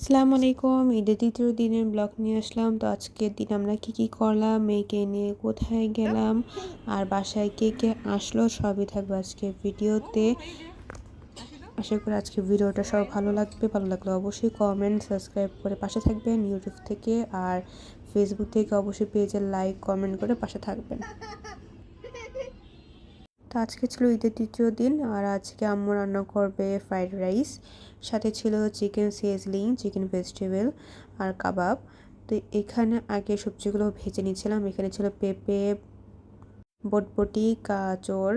আসসালামু আলাইকুম, ঈদের তৃতীয় দিনের ব্লগ নিয়ে আসলাম। তো আজকের দিন আমরা কি কি করলাম, মেয়েকে নিয়ে কোথায় গেলাম, আর বাসায় কে কে আসলো সবই থাকবে আজকে ভিডিওতে। আশা করি আজকে ভিডিওটা সব ভালো লাগবে। ভালো লাগলে অবশ্যই কমেন্ট সাবস্ক্রাইব করে পাশে থাকবেন ইউটিউব থেকে, আর ফেসবুক থেকে অবশ্যই পেজে লাইক কমেন্ট করে পাশে থাকবেন। তো আজকে ছিল ঈদের তৃতীয় দিন আর আজকে আম্মু রান্না করবে ফ্রাইড রাইস সাথে ছিল চিকেন সিজলিং চিকেন ভেজিটেবল আর কাবাব। তো এখানে আগে সবজিগুলো ভেজে নিয়েছিলাম, এখানে ছিল পেঁপে, বটবটি, গাজর,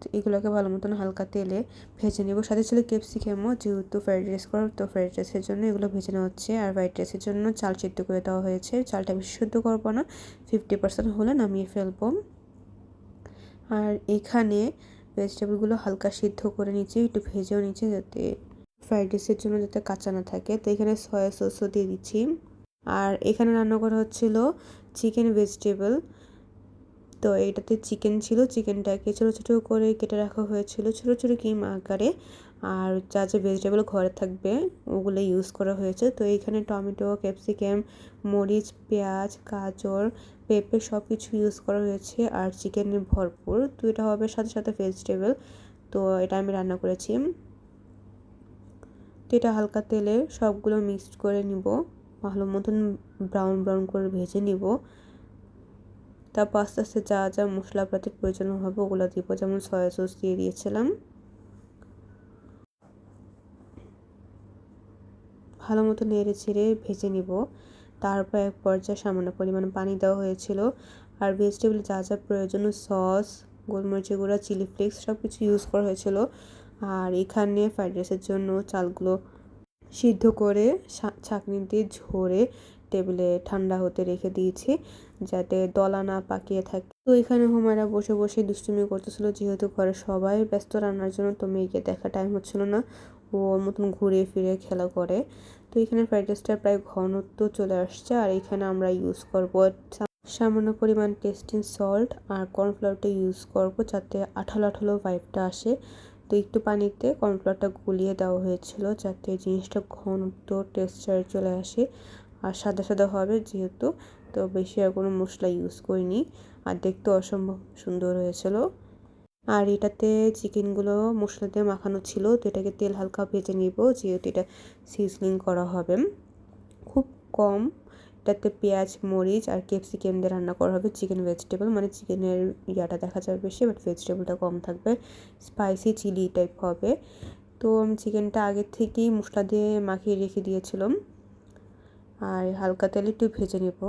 তো এগুলোকে ভালো মতন হালকা তেলে ভেজে নেব। সাথে ছিল ক্যাপসিকামও যেহেতু ফ্রাইড রাইস করার তো ফ্রাইড রাইসের জন্য এগুলো ভেজে নেওয়া হচ্ছে। আর ফ্রাইড রাইসের জন্য চাল সিদ্ধ করে দেওয়া হয়েছে। চালটা বেশি শুদ্ধ করব না ফিফটি পার্সেন্ট হলে নামিয়ে ফেলব। আর এখানে ভেজিটেবলগুলো হালকা সিদ্ধ করে নিচ্ছি একটু ভেজেও নিচ্ছি যাতে ফ্রাইড রাইসের জন্য যাতে কাঁচা না থাকে। তো এখানে সয়া সসও দিয়ে দিচ্ছি। আর এখানে রান্না করা হচ্ছিল চিকেন ভেজিটেবল তো এটাতে চিকেন ছিল চিকেনটাকে ছোটো ছোটো করে কেটে রাখা হয়েছিল, ছোটো ছোটো কিম আকারে। আর যা যা ভেজিটেবল ঘরে থাকবে, ওগুলো ইউজ করা হয়েছে। তো এইখানে টমেটো ক্যাপসিকাম মরিচ, পেঁয়াজ, গাজর, পেঁপে সব কিছু ইউজ করা হয়েছে আর চিকেনের ভরপুর। তো এটা হবে সাথে সাথে ভেজিটেবল তো এটা আমি রান্না করেছি। তো এটা হালকা তেলে সবগুলো মিক্সড করে নিব। ভালো মতন ব্রাউন ব্রাউন করে ভেজে নিব। তারপর আস্তে আস্তে যা যা মশলাপাতির প্রয়োজন হবে ওগুলো দিব। যেমন সয়া সস দিয়ে দিয়েছিলাম। ভালো মতো নেড়ে ছেড়ে ভেজে নিব। তারপর এক পর্যায়ে সামান্য পরিমাণ পানি দেওয়া হয়েছিল। আর ভেজিটেবল যা যা প্রয়োজন সস গোলমরিচের গুঁড়া চিলি ফ্লেক্স সব কিছু ইউজ করা হয়েছিল। আর এখানে ফ্রাইড রাইসের জন্য চালগুলো সিদ্ধ করে ছাঁকনি দিয়ে ঝরে টেবিলে ঠান্ডা হতে রেখে দিয়েছি যাতে দলা না পাকিয়ে থাকে। তো এখানে হুমায়রা বসে বসে দুষ্টুমি করতেছিল। যেহেতু ঘরে সবাই ব্যস্ত, রান্নার জন্য তো মেয়েকে দেখা টাইম হচ্ছিল না। ও ওর মতন ঘুরে ফিরে খেলা করে। তো এখানে ফ্রাইড রাইসটা প্রায় ঘনত্ব চলে আসছে। আর এখানে আমরা ইউজ করব সামান্য পরিমাণ টেস্টিং সল্ট আর কর্নফ্লাওয়ারটা ইউজ করব যাতে আঠালো আঠালো ভাইবটা আসে। তো একটু পানিতে কর্নফ্লাওয়ারটা গুলিয়ে দেওয়া হয়েছিল যাতে জিনিসটা ঘনত্ব টেক্সচার চলে আসে। আর সাদা সাদা হবে যেহেতু, তো বেশি আর কোনো মশলা ইউজ করিনি। আর দেখতে অসম্ভব সুন্দর হয়েছিল। আর এটাতে চিকেনগুলো মশলা দিয়ে মাখানো ছিল, তো এটাকে তেল হালকা ভেজে নিব, যেহেতু এটা সিজলিং করা হবে। খুব কম এটাতে পেঁয়াজ, মরিচ আর ক্যাপসিকাম দিয়ে রান্না করা হবে চিকেন ভেজিটেবল মানে চিকেনের ইয়াটা দেখা যাবে বেশি বাট ভেজিটেবলটা কম থাকবে। স্পাইসি চিলি টাইপ হবে। তো আমি চিকেনটা আগের থেকেই মশলা দিয়ে মাখিয়ে রেখে দিয়েছিলাম। আর হালকা তেলে একটু ভেজে নেব।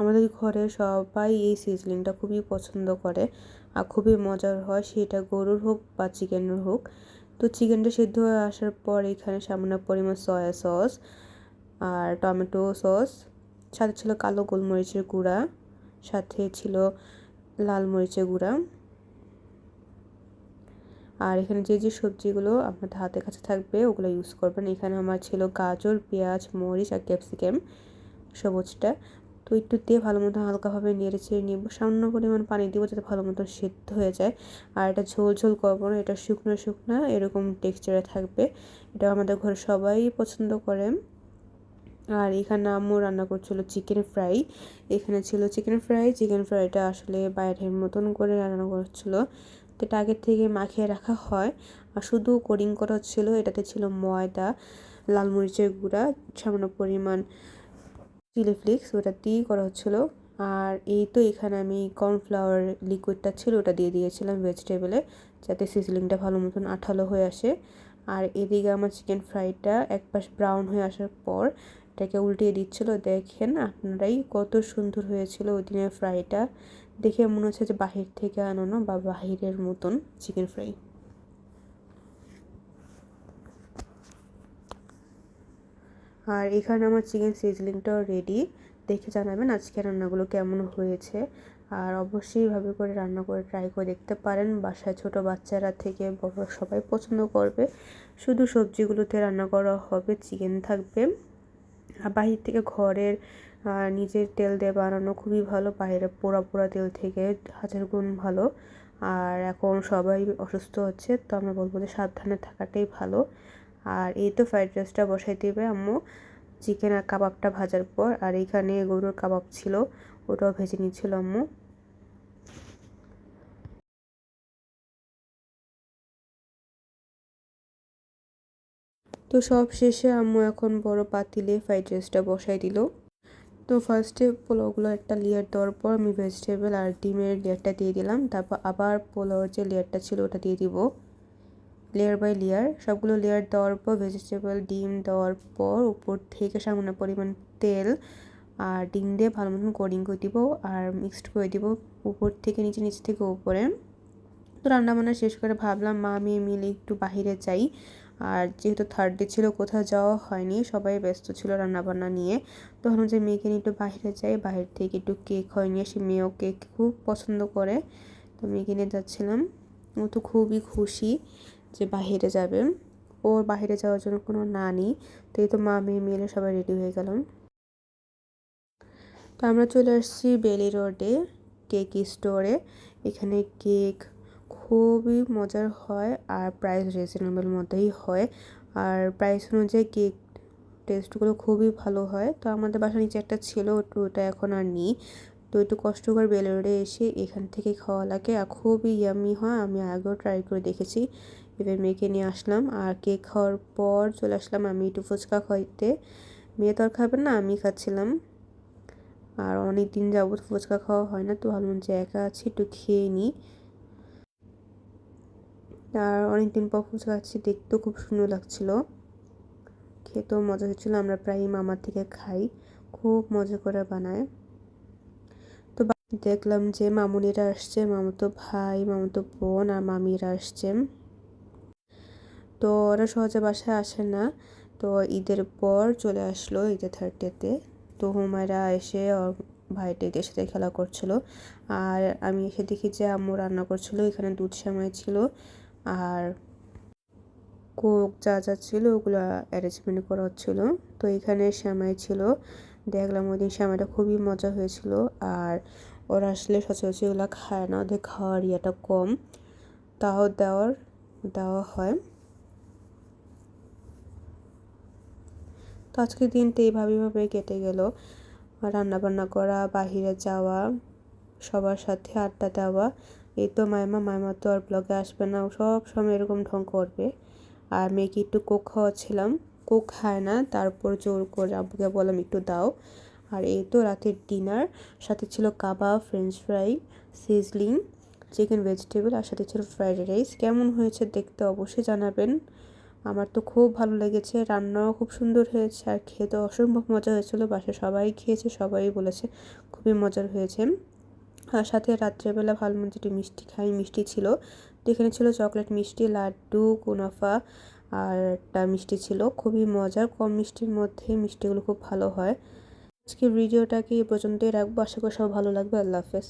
আমাদের ঘরে সবাই এই সিজলিংটা খুবই পছন্দ করে। আর খুবই মজার হয়, সেটা গরুর হোক বা চিকেনের হোক। তো চিকেনটা সিদ্ধ হয়ে আসার পর এখানে সামান্য পরিমাণ সয়া সস আর টমেটো সস সাথে ছিল কালো গোলমরিচের গুঁড়া, সাথে ছিল লাল মরিচের গুঁড়া। আর এখানে যে যে সবজিগুলো আপনাদের হাতের কাছে থাকবে, ওগুলো ইউজ করবেন। এখানে আমার ছিল গাজর, পেঁয়াজ, মরিচ আর ক্যাপসিকাম সবুজটা। তো একটু দিয়ে ভালো মতো হালকাভাবে নেড়ে ছেড়ে নিব। সামান্য পরিমাণ পানি দিব যাতে ভালো মতো সেদ্ধ হয়ে যায়। আর এটা ঝোল ঝোল করব না, এটা শুকনো শুকনো, এরকম টেক্সচারে থাকবে। এটা আমাদের ঘরে সবাই পছন্দ করে। আর এখানে আম্মু রান্না করছিল চিকেন ফ্রাই এখানে ছিল চিকেন ফ্রাই চিকেন ফ্রাইটা আসলে বাইরের মতন করে রান্না করছিল। তো এটা আগের থেকে মাখিয়ে রাখা হয়। আর শুধু কোডিং করা হচ্ছিল, এটাতে ছিল ময়দা, লাল মরিচের গুঁড়া, সামান্য পরিমাণ চিলি ফ্লেক্স, ওটা দিয়েই করা হচ্ছিল। আর এই তো এখানে আমি কর্নফ্লাওয়ার লিকুইডটা ছিল, ওটা দিয়ে দিয়েছিলাম ভেজিটেবলে যাতে সিজলিংটা ভালো মতন আঠালো হয়ে আসে। আর এদিকে আমার চিকেন ফ্রাইটা এক পাশ ব্রাউন হয়ে আসার পর, এটাকে উল্টিয়ে দিচ্ছিল। দেখেন আপনারাই কত সুন্দর হয়েছিল ওই দিনের ফ্রাইটা দেখে মনে হচ্ছে যে বাহির থেকে আনানো বা বাহিরের মতন চিকেন ফ্রাই আর এখানে আমার চিকেন সিজলিংটাও রেডি দেখে জানাবেন আজকে রান্নাগুলো কেমন হয়েছে। আর অবশ্যই ভাবে করে রান্না করে ট্রাই করে দেখতে পারেন। বাসায় ছোট বাচ্চারা থেকে বড় সবাই পছন্দ করবে। শুধু সবজিগুলোতে রান্না করা হবে, চিকেন থাকবে। আর বাহির থেকে ঘরের নিজের তেল দিয়ে বানানো খুবই ভালো। বাইরে পোড়া পোড়া তেল থেকে হাজার গুণ ভালো। আর এখন সবাই অসুস্থ হচ্ছে, তো আমরা বলব যে সাবধানে থাকাটাই ভালো। আর এই তো ফ্রাইড রাইসটা বসাই দেবে আম্মু। চিকেন আর কাবাবটা ভাজার পর, আর এখানে গরুর কাবাব ছিল, ওটাও ভেজে নিচ্ছিল আম্মু। তো সব শেষে আম্মু এখন বড় পাতিলে ফ্রাইড রাইসটা বসাই দিল। তো ফার্স্টে পোলাওগুলো একটা লেয়ার দেওয়ার পর আমি ভেজিটেবল আর ডিমের লেয়ারটা দিয়ে দিলাম, তারপর আবার পোলাওর যে লেয়ারটা ছিল ওটা দিয়ে দিব। লেয়ার বাই লেয়ার সবগুলো লেয়ার দেওয়ার পর ভেজিটেবল ডিম দেওয়ার পর উপর থেকে সামান্য পরিমাণ তেল আর ডিম দিয়ে ভালো মতন কোডিং করে দিব আর মিক্সড করে দিব উপর থেকে নিচে, নিচ থেকে উপরে। তো রান্না বান্না শেষ করে ভাবলাম, মা, আমি মিলে একটু বাহিরে যাই। আর যেহেতু থার্ড ডে ছিল, কোথাও যাওয়া হয়নি, সবাই ব্যস্ত ছিল রান্নাবান্না নিয়ে। তো ভাবলাম যে মেয়েকে নিয়ে একটু বাইরে যাই, বাইরে থেকে একটু কেক হয় নিয়ে সে মেয়েও কেক খুব পছন্দ করে, তো মেয়েকে নিয়ে যাচ্ছিলাম। ও তো খুবই খুশি। যে বাহিরে যাবে। ওর বাহিরে যাওয়ার জন্য কোনো না নেই তো এই তো মা, মেয়ে মিলে সবাই রেডি হয়ে গেলাম। তো আমরা চলে আসছি বেলি রোডে কেক স্টোরে এখানে কেক খুবই মজার হয় আর প্রাইস রিজনেবল মধ্যেই হয়। আর প্রাইস অনুযায়ী কেক টেস্টগুলো খুবই ভালো হয়। তো আমাদের বাসা নিচে একটা ছিল ওটা এখন আর নেই। তো একটু কষ্ট করে বেলোরে এসে এখান থেকে খাওয়া লাগে। আর খুবই ইয়ামি হয়, আমি আগেও ট্রাই করে দেখেছি। এবার মেয়েকে নিয়ে আসলাম। আর কেক খাওয়ার পর চলে আসলাম আমি একটু ফুচকা খাইতে। মেয়ে তো আর খাবে না, আমি খাচ্ছিলাম। আর অনেক দিন যাবত ফুচকা খাওয়া হয় না, তো ভাবলাম যে একা আছি, একটু খেয়ে নিই আর অনেক দিন পর ফুচকা খাচ্ছি, দেখতেও খুব সুন্দর লাগছিল। খেতেও মজা হচ্ছিল, আমরা প্রায় মামার থেকে খাই, খুব মজা করে বানায়। তো দেখলাম যে মামুনিরা আসছে মামাতো ভাই মামাতো বোন, আর মামিরা আসছে। তো ওরা সহজে বাসায় আসে না। তো ঈদের পর চলে আসলো ঈদের থার্টিতে তো। হুমায়রা এসে ওর ভাইটিদের সাথে খেলা করছিল। আর আমি এসে দেখি যে আম্মু রান্না করছিল, এখানে দুধ সেমাই ছিল। আর কোক যা যা ছিল ওগুলো অ্যারেঞ্জমেন্ট করা হচ্ছিল। তো এখানে শ্যামাই ছিল। দেখলাম ওই দিন শ্যামাইটা খুবই মজা হয়েছিল। আর ওরা আসলে সচরাচর ওগুলো খায় না, ওদের খাওয়ার ইয়েটা কম। তাও দেওয়ার, দেওয়া হয়। তো আজকের দিনটা এইভাবে এইভাবে কেটে গেল। রান্নাবান্না করা, বাহিরে যাওয়া, সবার সাথে আড্ডা দেওয়া। এই তো মায়মা মায়মা তো আর ব্লগে আসবে না সব সময় এরকম ঢং করবে। আর মেয়েকে একটু কোক খাওয়াচ্ছিলাম। কোক খায় না, তারপর জোর করে আব্বুকে বললাম, একটু দাও। আর এই তো রাতের ডিনার সাথে ছিল কাবাব French fry sizzling chicken vegetable আর সাথে ছিল ফ্রাইড রাইস কেমন হয়েছে দেখতে অবশ্যই জানাবেন। আমার তো খুব ভালো লেগেছে, রান্নাও খুব সুন্দর হয়েছে আর খেতে অসম্ভব মজা হয়েছিল, বাসায় সবাই খেয়েছে, সবাই বলেছে খুবই মজার হয়েছে। আর সাথে রাত্রেবেলা ভালো একটু মিষ্টি খাই, মিষ্টি ছিল, তো এখানে ছিল চকলেট মিষ্টি, লাড্ডু, কুনাফা আর একটা মিষ্টি ছিল, খুবই মজার, কম মিষ্টির মধ্যে মিষ্টিগুলো খুব ভালো হয়। আজকে ভিডিওটাকে এই পর্যন্তই রাখব, আশা করি সব ভালো লাগবে, আল্লাহ হাফেজ।